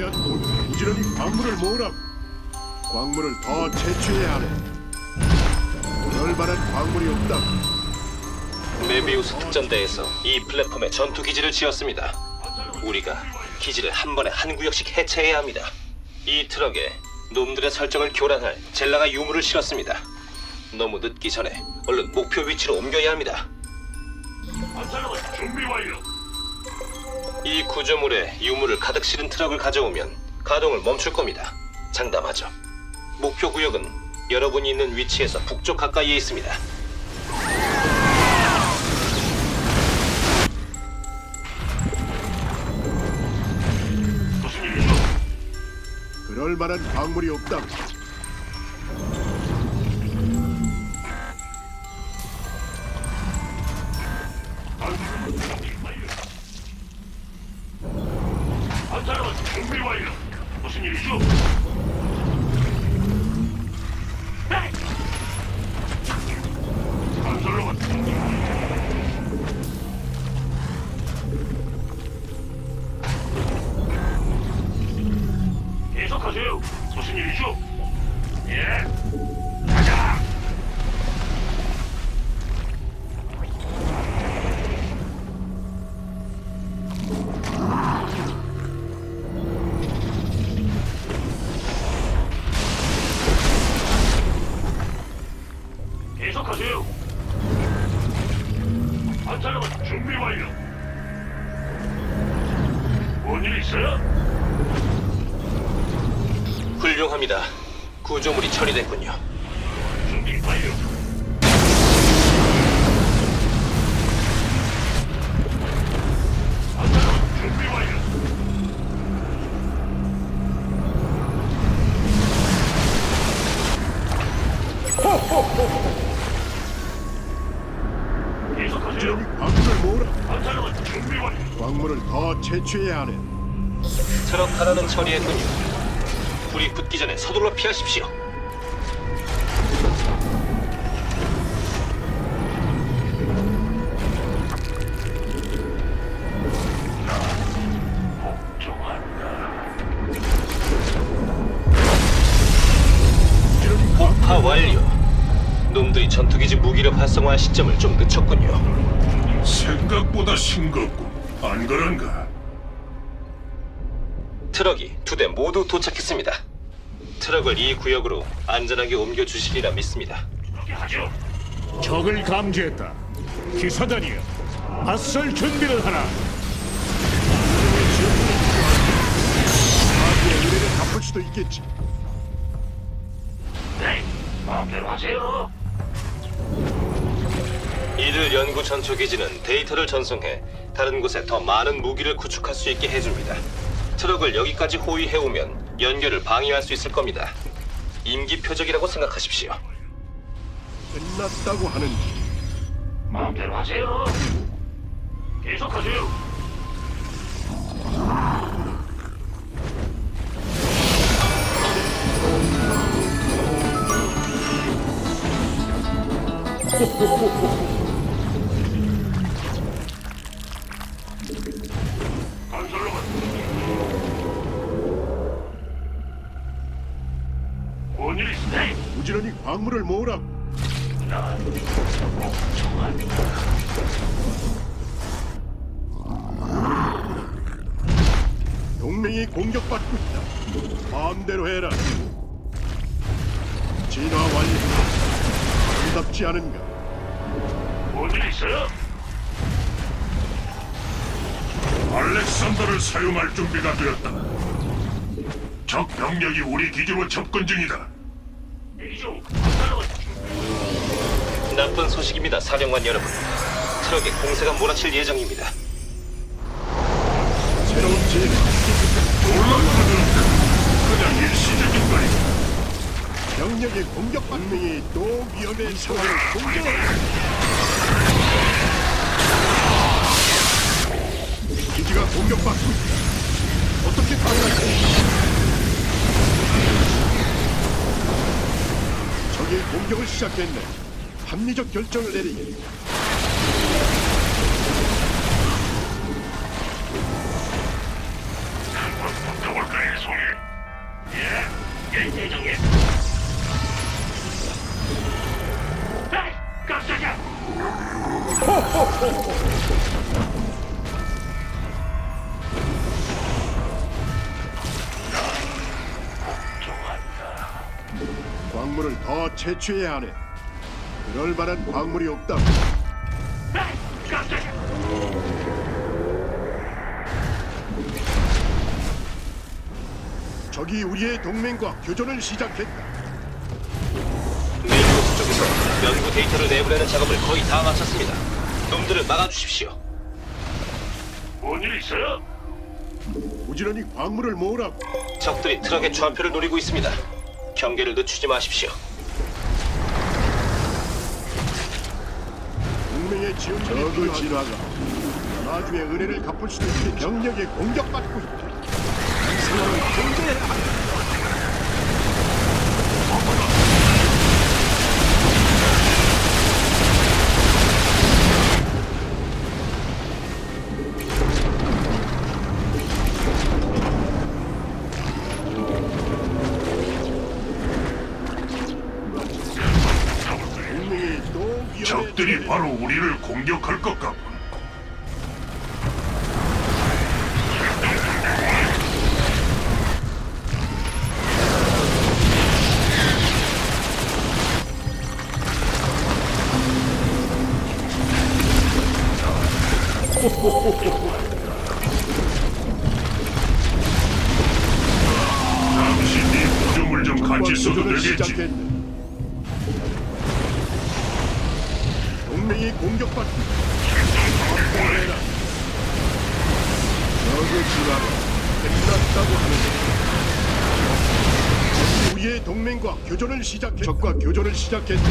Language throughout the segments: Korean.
방대한 돈 부지런히 광물을 모으라. 광물을 더 채취해야 하네. 만한 광물이 없다. 메비우스 특전대에서 이 플랫폼에 전투 기지를 지었습니다. 우리가 기지를 한 번에 한 구역씩 해체해야 합니다. 이 트럭에 놈들의 설정을 교란할 젤라가 유물을 실었습니다. 너무 늦기 전에 얼른 목표 위치로 옮겨야 합니다. 건설로봇 준비 완료. 이 구조물에 유물을 가득 실은 트럭을 가져오면 가동을 멈출 겁니다. 장담하죠. 목표 구역은 여러분이 있는 위치에서 북쪽 가까이에 있습니다. 그럴 만한 광물이 없다. 계속하세요. 무슨 일이죠? 예. 준비 광물을 더 채취해야. 트럭 하나는 처리했군요. 불이 붙기 전에 서둘러 피하십시오. 활성화할 시점을 좀 늦췄군요. 생각보다 싱겁고 안 그런가? 트럭이 두 대 모두 도착했습니다. 트럭을 이 구역으로 안전하게 옮겨 주시리라 믿습니다. 하죠. 적을 감지했다. 기사단이여, 맞설 준비를 하라. 마귀의 의뢰를 갚을 수도 있겠지. 네, 마음대로 하세요. 이들 연구 전투 기지는 데이터를 전송해 다른 곳에 더 많은 무기를 구축할 수 있게 해줍니다. 트럭을 여기까지 호위해 오면 연결을 방해할 수 있을 겁니다. 임기 표적이라고 생각하십시오. 끝났다고 하는지. 마음대로 하세요. 계속하세요. 건설로봇. 뭔일 있어요? 알렉산더를 사용할 준비가 되었다. 적 병력이 우리 기지로 접근 중이다. 나쁜 소식입니다, 사령관 여러분. 트럭에 공세가 몰아칠 예정입니다. 새로운 진화. 놀랍거든. 그냥 일시적인 거리. 병력의 공격 반명이 또 위험한 상황을 공격. 기지가 공격받고 있다. 어떻게 가능하지? 적이 공격을 시작했네. 합리적 결정을 내리게. 붙어볼까요? 예. 에이, 깜짝이야. 광물을 더 채취해야 하네. 그럴 만한 광물이 없다. 적이 우리의 동맹과 교전을 시작했다. 메비우스 쪽에서 연구 데이터를 내보내는 작업을 거의 다 마쳤습니다. 놈들을 막아주십시오. 뭔일 있어요? 부지런히 광물을 모으라고. 적들이 트럭의 좌표를 노리고 있습니다. 경계를 늦추지 마십시오. 동맹의 지원이 적을 진화가 나중에 은혜를 갚을 수도 있게 병력에 공격받고 있다. 이 상황을 통제해야 우리를 공격할 것 동맹과 교전을 시작했 적과 교전을 시작했네.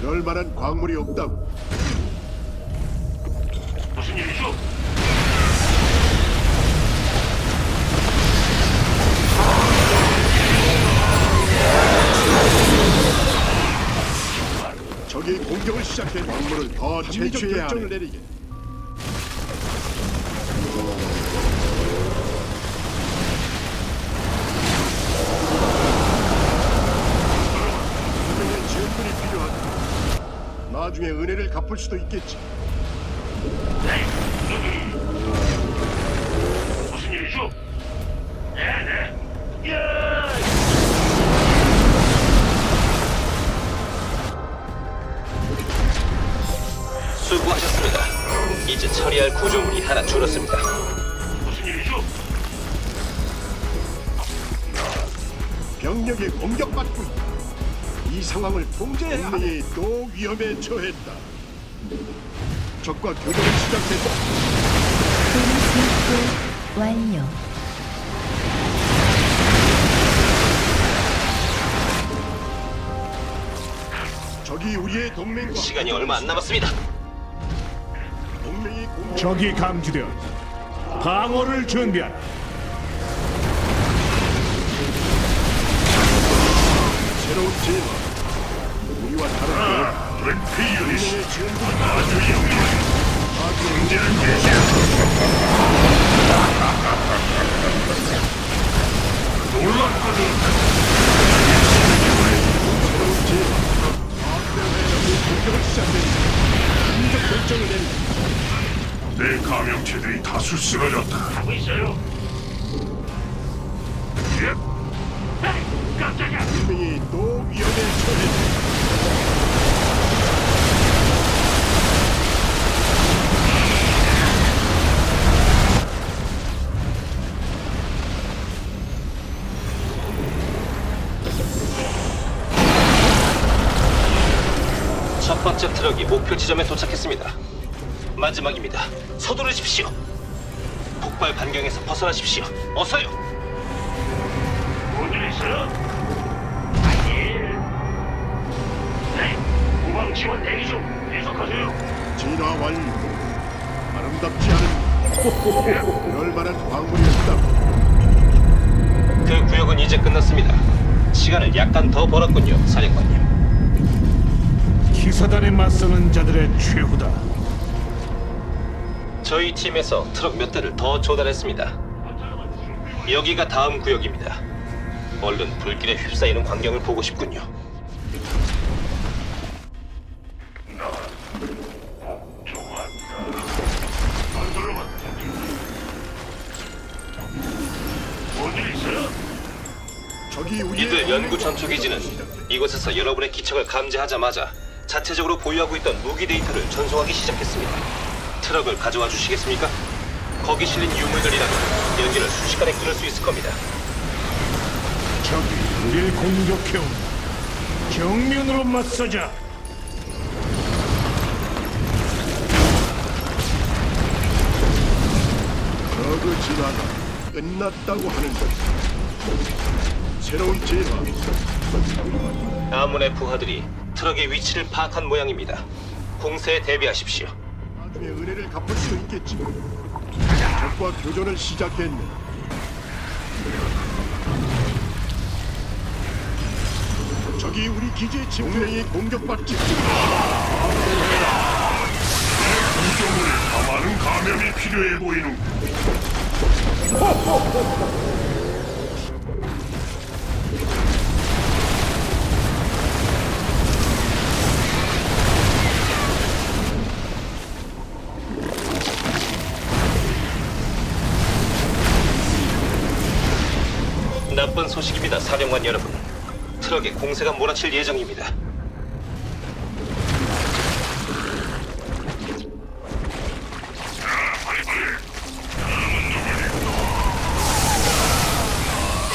그럴 만한 광물이 없다고. 무슨 일이죠? 적이 공격을 시작해 광물을 더 채취해야 결정을 내리게. 나중에 은혜를 갚을 수도 있겠지. 무 상황을 통제해야 동맹이 또 위험에 처했다. 적과 교전을 시작했다. 베리스입고 완료. 적이 우리의 동맹과 시간이 얼마 안 남았습니다. 동맹이 공격 적이 감지되었다. 방어를 준비하라. 새로운 제화. 은폐 유닛. 아주 영리해. 문제는 계시야. 첫 번째 트럭이 목표 지점에 도착했습니다. 마지막입니다. 서두르십시오. 폭발 반경에서 벗어나십시오. 어서요. 뭔일 있어요? 아니. 네. 우방 지원 대기 중. 계속하세요. 진화 완료. 아름답지 않은 그럴 만한 광물이 없다. 그 구역은 이제 끝났습니다. 시간을 약간 더 벌었군요, 사령관님. 기사단에 맞서는 자들의 최후다. 저희 팀에서 트럭 몇 대를 더 조달했습니다. 여기가 다음 구역입니다. 얼른 불길에 휩싸이는 광경을 보고 싶군요. 적이 우리의 이들 연구 전투 기지는 이곳에서 여러분의 기척을 감지하자마자 자체적으로 보유하고 있던 무기 데이터를 전송하기 시작했습니다. 트럭을 가져와 주시겠습니까? 거기 실린 유물들이라면 연기를 순식간에 끊을 수 있을 겁니다. 적이 우리를 공격해온다. 정면으로 맞서자. 저그 진화가 끝났다고 하는 것. 새로운 진화. 아문의 부하들이 트럭의 위치를 파악한 모양입니다. 공세에 대비하십시오. 나중에 은혜를 갚을 수 있겠지. 적과 교전을 시작했네. 적이 우리 기지에 침투해 공격받지. 더 많은 감염이 필요해 보이는. 사령관 여러분. 트럭에 공세가 몰아칠 예정입니다.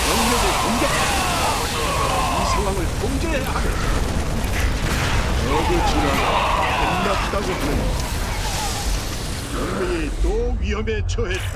병력의 공격. 이 상황을 통제해야 하겠다. 적의 진화가 끝났다고 하는. 동맹이 또 위험에 처했다.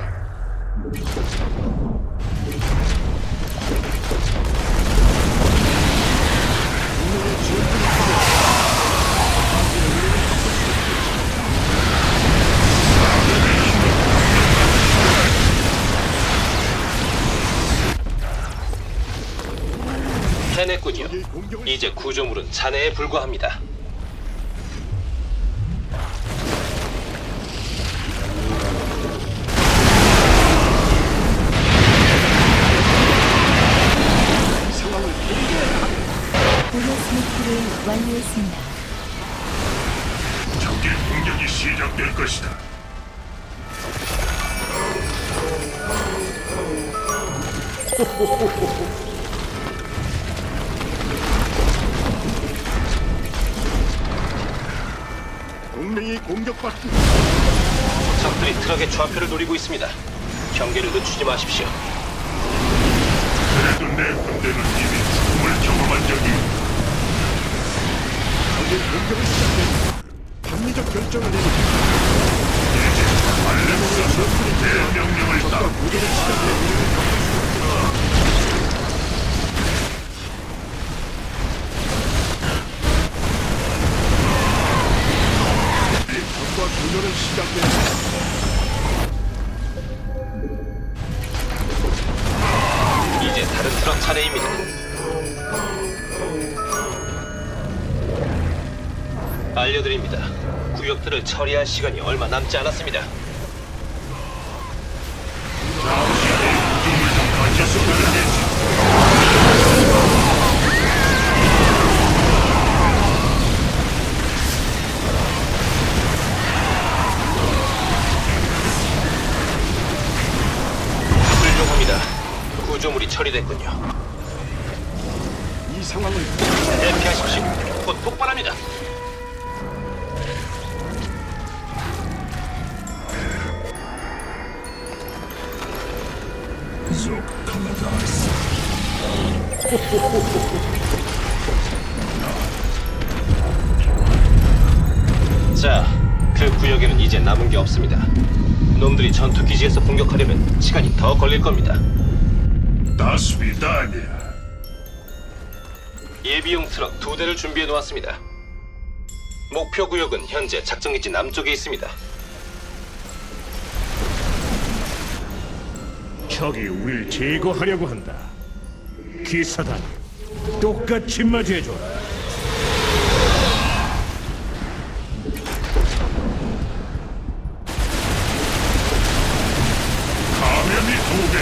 해냈군요. 이제 구조물은 잔해에 불과합니다. 완료했습니다. 적의 공격이 시작될 것이다. 동맹이 공격받고 적들이 트럭의 좌표를 노리고 있습니다. 경계를 늦추지 마십시오. 그래도 내 군대는 이미 죽음을 경험한 적이 적의 공격을 시작했다. 합리적 결정을 내리고 알렉산더 내 명령을 따라 공격을 시작했다. 적과 교전을 시작했 구역들을 처리할 시간이 얼마 남지 않았습니다. 훌륭합니다. 구조물이 처리됐군요. 이 상황을 대피하십시오. 곧 폭발합니다. 자, 그 구역에는 이제 남은 게 없습니다. 놈들이 전투 기지에서 공격하려면 시간이 더 걸릴 겁니다. 다스비다니아. 예비용 트럭 두 대를 준비해 놓았습니다. 목표 구역은 현재 작전기지 남쪽에 있습니다. 적이 우릴 제거하려고 한다. 기사단, 똑같이 맞이해줘. 감염이 도우면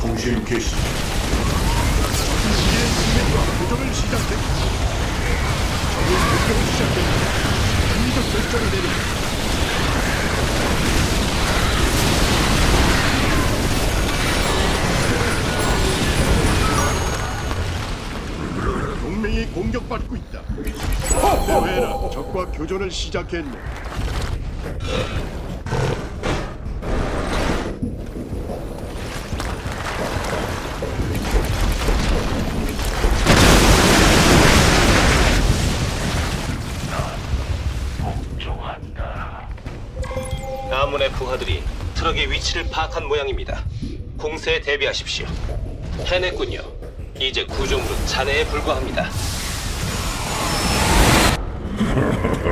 통신 개시. 교전을 시작했네. 아문의 부하들이 트럭의 위치를 파악한 모양입니다. 공세에 대비하십시오. 해냈군요. 이제 구조물은 잔해에 불과합니다. 동맹의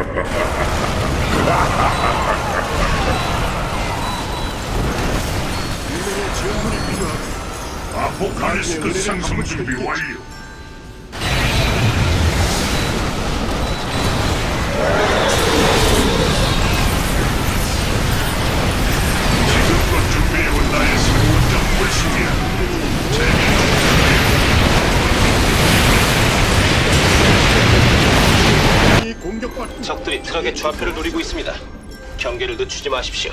지원군이 필요하다. 아포칼리스크 상승 준비 완료. 좌표를 노리고 있습니다. 경계를 늦추지 마십시오.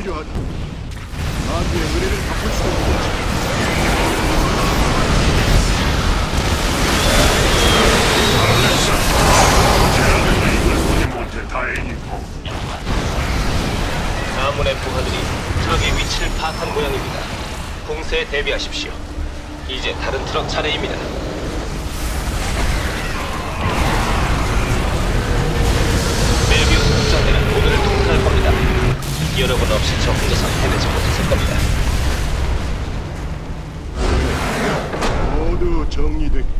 필요하다. 나한테 은혜를 갚을 수 없다. 제가 이걸 보지 못해 다행이고 아문의 부하들이 트럭의 위치를 파악한 모양입니다. 공세에 대비하십시오. 이제 다른 트럭 차례입니다. 여러분 없이 저 혼자서 해내지 못했을 겁니다. 모두 정리됐고